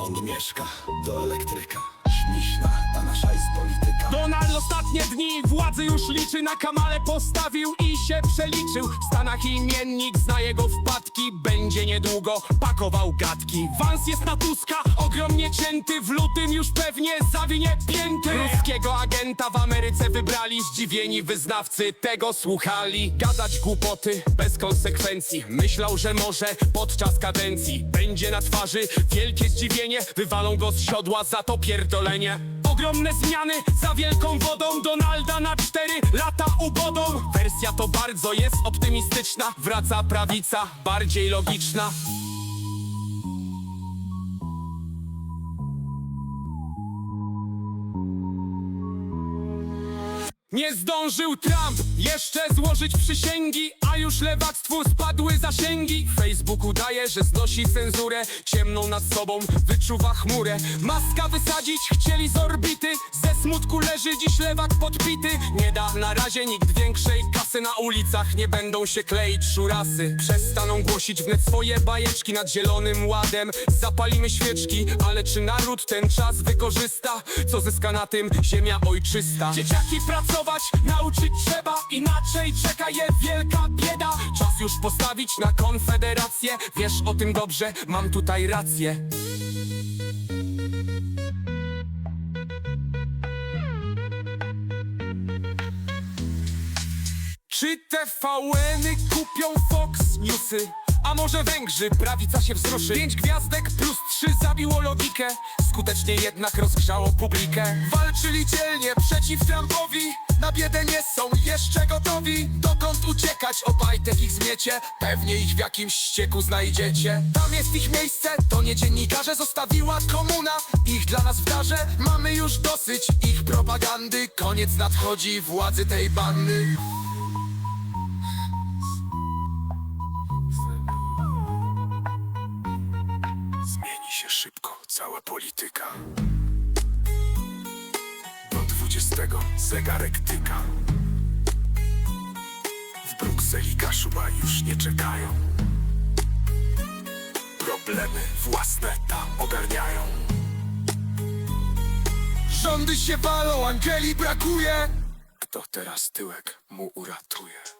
On mieszka do elektryka. Śmiśna ta nasza jest polityka. Donald ostatnie dni władzy już liczy Na kamale postawił i się przeliczył. W Stanach imiennik zna jego wpadki Będzie niedługo pakował gadki. Wans jest na Tuska, ogromnie cięty W lutym już pewnie zawinie pięty. Ruskiego agenta w Ameryce wybrali Zdziwieni wyznawcy tego słuchali. Gadać głupoty bez konsekwencji. Myślał, że może podczas kadencji Będzie na twarzy. Wielkie zdziwienie Wywalą go z siodła za to pierdolenie. Ogromne zmiany za wielką wodą. Donalda na cztery lata ugodą Wersja to bardzo jest optymistyczna. Wraca prawica, bardziej logiczna. Nie zdążył Trump jeszcze złożyć przysięgi A już lewactwu spadły zasięgi. Facebook udaje, że znosi cenzurę Ciemną nad sobą wyczuwa chmurę. Maska wysadzić chcieli z orbity Ze smutku leży dziś lewak podpity Nie da na razie nikt większej kasy Na ulicach nie będą się kleić szurasy. Przestaną głosić wnet swoje bajeczki Nad zielonym ładem. Zapalimy świeczki Ale czy naród ten czas wykorzysta? Co zyska na tym ziemia ojczysta? Dzieciaki pracować nauczyć trzeba Inaczej czeka je wielka bieda. Czas już postawić na konfederację. Wiesz o tym dobrze, mam tutaj rację. Czy TVN-y kupią Fox Newsy? A może Węgrzy, prawica się wzruszy? Pięć gwiazdek plus trzy zabiło logikę. Skutecznie jednak rozgrzało publikę. Walczyli dzielnie przeciw Trumpowi. Na biedę nie są jeszcze Uciekać, obajtek ich zmiecie. Pewnie ich w jakimś ścieku znajdziecie. Tam jest ich miejsce, to nie dziennikarze. Zostawiła komuna, ich dla nas w darze. Mamy już dosyć ich propagandy. Koniec nadchodzi władzy tej bandy. Zmieni się szybko cała polityka. Do dwudziestego zegarek tyka Brukseli Kaszuba już nie czekają. Problemy własne tam ogarniają. Rządy się walą, Angeli brakuje. Kto teraz tyłek mu uratuje?